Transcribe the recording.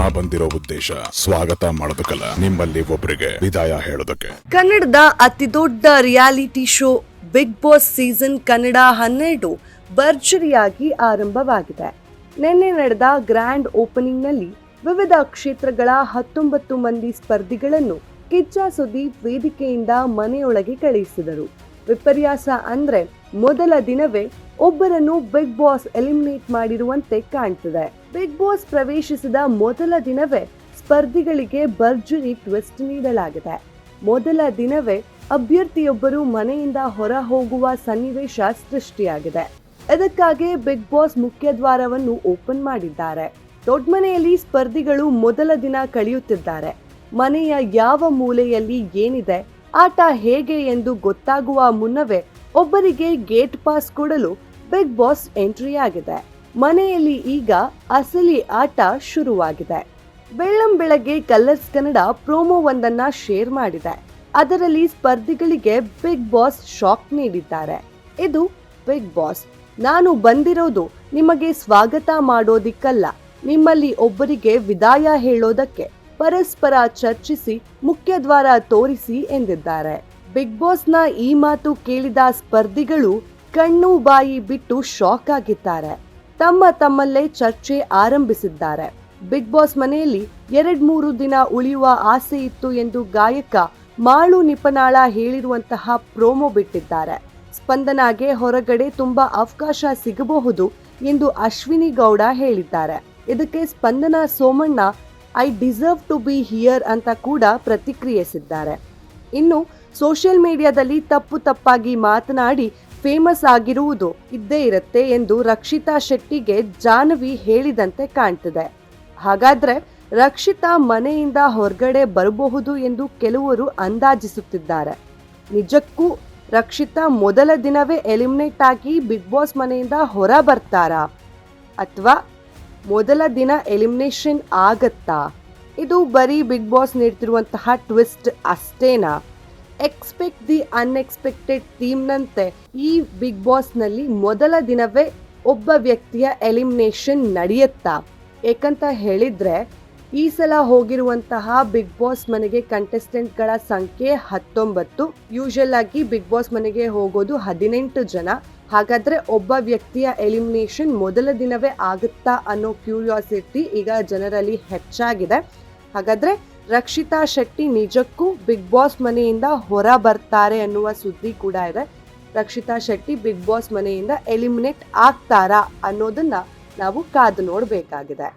ನಾ ಬಂದಿರೋ ಉದ್ದೇಶ. ಸ್ವಾಗತ ಮಾಡೋದಕ್ಕಲ್ಲ ನಿಮ್ಮಲ್ಲಿ ಒಬ್ಬರಿಗೆ ವಿದಾಯ ಹೇಳೋದಕ್ಕೆ. ಕನ್ನಡದ ಅತಿದೊಡ್ಡ reality show Bigg Boss season Kannada ಹನ್ನೆರಡು ಭರ್ಜರಿಯಾಗಿ ಆರಂಭವಾಗಿದೆ. ನಿನ್ನೆ ನಡೆದ ಗ್ರ್ಯಾಂಡ್ ಓಪನಿಂಗ್ನಲ್ಲಿ ವಿವಿಧ ಕ್ಷೇತ್ರಗಳ ಹತ್ತೊಂಬತ್ತು ಮಂದಿ ಸ್ಪರ್ಧಿಗಳನ್ನು ಕಿಚ್ಚ ಸುದೀಪ್ ವೇದಿಕೆಯಿಂದ ಮನೆಯೊಳಗೆ ಕಳುಹಿಸಿದರು. ವಿಪರ್ಯಾಸ ಅಂದ್ರೆ ಮೊದಲ ದಿನವೇ ಒಬ್ಬರನ್ನು ಬಿಗ್ ಬಾಸ್ ಎಲಿಮಿನೇಟ್ ಮಾಡಿರುವಂತೆ ಕಾಣ್ತಿದೆ. ಬಿಗ್ ಬಾಸ್ ಪ್ರವೇಶಿಸಿದ ಮೊದಲ ದಿನವೇ ಸ್ಪರ್ಧಿಗಳಿಗೆ ಭರ್ಜರಿ ಟ್ವಿಸ್ಟ್ ನೀಡಲಾಗಿದೆ. ಮೊದಲ ದಿನವೇ ಅಭ್ಯರ್ಥಿಯೊಬ್ಬರು ಮನೆಯಿಂದ ಹೊರ ಹೋಗುವ ಸನ್ನಿವೇಶ ಸೃಷ್ಟಿಯಾಗಿದೆ. ಇದಕ್ಕಾಗಿ ಬಿಗ್ ಬಾಸ್ ಮುಖ್ಯ ದ್ವಾರವನ್ನು ಓಪನ್ ಮಾಡಿದ್ದಾರೆ. ದೊಡ್ಡಮನೆಯಲ್ಲಿ ಸ್ಪರ್ಧಿಗಳು ಮೊದಲ ದಿನ ಕಳೆಯುತ್ತಿದ್ದಾರೆ. ಮನೆಯ ಯಾವ ಮೂಲೆಯಲ್ಲಿ ಏನಿದೆ, ಆಟ ಹೇಗೆ ಎಂದು ಗೊತ್ತಾಗುವ ಮುನ್ನವೇ ಒಬ್ಬರಿಗೆ ಗೇಟ್ ಪಾಸ್ ಕೊಡಲು ಬಿಗ್ ಬಾಸ್ ಎಂಟ್ರಿ ಆಗಿದೆ. ಮನೆಯಲ್ಲಿ ಈಗ ಅಸಲಿ ಆಟ ಶುರುವಾಗಿದೆ. ಬೆಳ್ಳಂ ಬೆಳಗ್ಗೆ ಕಲರ್ಸ್ ಕನ್ನಡ ಪ್ರೋಮೋ ಒಂದನ್ನ ಶೇರ್ ಮಾಡಿದೆ. ಅದರಲ್ಲಿ ಸ್ಪರ್ಧಿಗಳಿಗೆ ಬಿಗ್ ಬಾಸ್ ಶಾಕ್ ನೀಡಿದ್ದಾರೆ. ಇದು ಬಿಗ್ ಬಾಸ್. ನಾನು ಬಂದಿರೋದು ನಿಮಗೆ ಸ್ವಾಗತ ಮಾಡೋದಿಕ್ಕಲ್ಲ. ನಿಮ್ಮಲ್ಲಿ ಒಬ್ಬರಿಗೆ ವಿದಾಯ ಹೇಳೋದಕ್ಕೆ ಪರಸ್ಪರ ಚರ್ಚಿಸಿ ಮುಖ್ಯದ್ವಾರ ತೋರಿಸಿ ಎಂದಿದ್ದಾರೆ. ಬಿಗ್ ಬಾಸ್ನ ಈ ಮಾತು ಕೇಳಿದ ಸ್ಪರ್ಧಿಗಳು ಕಣ್ಣು ಬಾಯಿ ಬಿಟ್ಟು ಶಾಕ್ ಆಗಿದ್ದಾರೆ. ತಮ್ಮ ತಮ್ಮಲ್ಲೇ ಚರ್ಚೆ ಆರಂಭಿಸಿದ್ದಾರೆ. ಬಿಗ್ ಬಾಸ್ ಮನೆಯಲ್ಲಿ ಎರಡ್ ಮೂರು ದಿನ ಉಳಿಯುವ ಆಸೆ ಇತ್ತು ಎಂದು ಗಾಯಕ ಮಾಳು ನಿಪನಾಳ ಹೇಳಿರುವಂತಹ ಪ್ರೋಮೋ ಬಿಟ್ಟಿದ್ದಾರೆ. ಸ್ಪಂದನಾಗೆ ಹೊರಗಡೆ ತುಂಬಾ ಅವಕಾಶ ಸಿಗಬಹುದು ಎಂದು ಅಶ್ವಿನಿ ಗೌಡ ಹೇಳಿದ್ದಾರೆ. ಇದಕ್ಕೆ Spandana Somanna, I deserve to be here ಅಂತ ಕೂಡ ಪ್ರತಿಕ್ರಿಯಿಸಿದ್ದಾರೆ. ಇನ್ನು ಸೋಷಿಯಲ್ ಮೀಡಿಯಾದಲ್ಲಿ ತಪ್ಪು ತಪ್ಪಾಗಿ ಮಾತನಾಡಿ ಫೇಮಸ್ ಆಗಿರುವುದು ಇದ್ದೇ ಇರುತ್ತೆ ಎಂದು ರಕ್ಷಿತಾ ಶೆಟ್ಟಿಗೆ ಜಾಹ್ನವಿ ಹೇಳಿದಂತೆ ಕಾಣ್ತಿದೆ. ಹಾಗಾದ್ರೆ ರಕ್ಷಿತಾ ಮನೆಯಿಂದ ಹೊರಗಡೆ ಬರಬಹುದು ಎಂದು ಕೆಲವರು ಅಂದಾಜಿಸುತ್ತಿದ್ದಾರೆ. ನಿಜಕ್ಕೂ ರಕ್ಷಿತಾ ಮೊದಲ ದಿನವೇ ಎಲಿಮಿನೇಟ್ ಆಗಿ ಬಿಗ್ ಬಾಸ್ ಮನೆಯಿಂದ ಹೊರ ಬರ್ತಾರಾ? ಅಥವಾ ಮೊದಲ ದಿನ ಎಲಿಮಿನೇಷನ್ ಆಗತ್ತಾ? ಇದು ಬರೀ ಬಿಗ್ ಬಾಸ್ ನೀಡ್ತಿರುವಂತಹ ಟ್ವಿಸ್ಟ್ ಅಷ್ಟೇನಾ? ಎಕ್ಸ್ಪೆಕ್ಟ್ ದಿ ಅನ್ಎಕ್ಸ್ಪೆಕ್ಟೆಡ್ ಥೀಮ್ನಂತೆ ಈ ಬಿಗ್ ಬಾಸ್ನಲ್ಲಿ ಮೊದಲ ದಿನವೇ ಒಬ್ಬ ವ್ಯಕ್ತಿಯ ಎಲಿಮಿನೇಷನ್ ನಡೆಯುತ್ತಾ? ಏಕಂತ ಹೇಳಿದರೆ, ಈ ಸಲ ಹೋಗಿರುವಂತಹ ಬಿಗ್ ಬಾಸ್ ಮನೆಗೆ ಕಂಟೆಸ್ಟೆಂಟ್ಗಳ ಸಂಖ್ಯೆ ಹತ್ತೊಂಬತ್ತು. ಯೂಶಲ್ ಆಗಿ ಬಿಗ್ ಬಾಸ್ ಮನೆಗೆ ಹೋಗೋದು ಹದಿನೆಂಟು ಜನ. ಹಾಗಾದ್ರೆ ಒಬ್ಬ ವ್ಯಕ್ತಿಯ ಎಲಿಮಿನೇಷನ್ ಮೊದಲ ದಿನವೇ ಆಗುತ್ತಾ ಅನ್ನೋ ಕ್ಯೂರಿಯಾಸಿಟಿ ಈಗ ಜನರಲ್ಲಿ ಹೆಚ್ಚಾಗಿದೆ. ಹಾಗಾದ್ರೆ ರಕ್ಷಿತಾ ಶೆಟ್ಟಿ ನಿಜಕ್ಕೂ ಬಿಗ್ ಬಾಸ್ ಮನೆಯಿಂದ ಹೊರ ಬರ್ತಾರೆ ಅನ್ನುವ ಸುದ್ದಿ ಕೂಡ ಇದೆ. ರಕ್ಷಿತಾ ಶೆಟ್ಟಿ ಬಿಗ್ ಬಾಸ್ ಮನೆಯಿಂದ ಎಲಿಮಿನೇಟ್ ಆಗ್ತಾರಾ ಅನ್ನೋದನ್ನ ನಾವು ಕಾದು ನೋಡಬೇಕಾಗಿದೆ.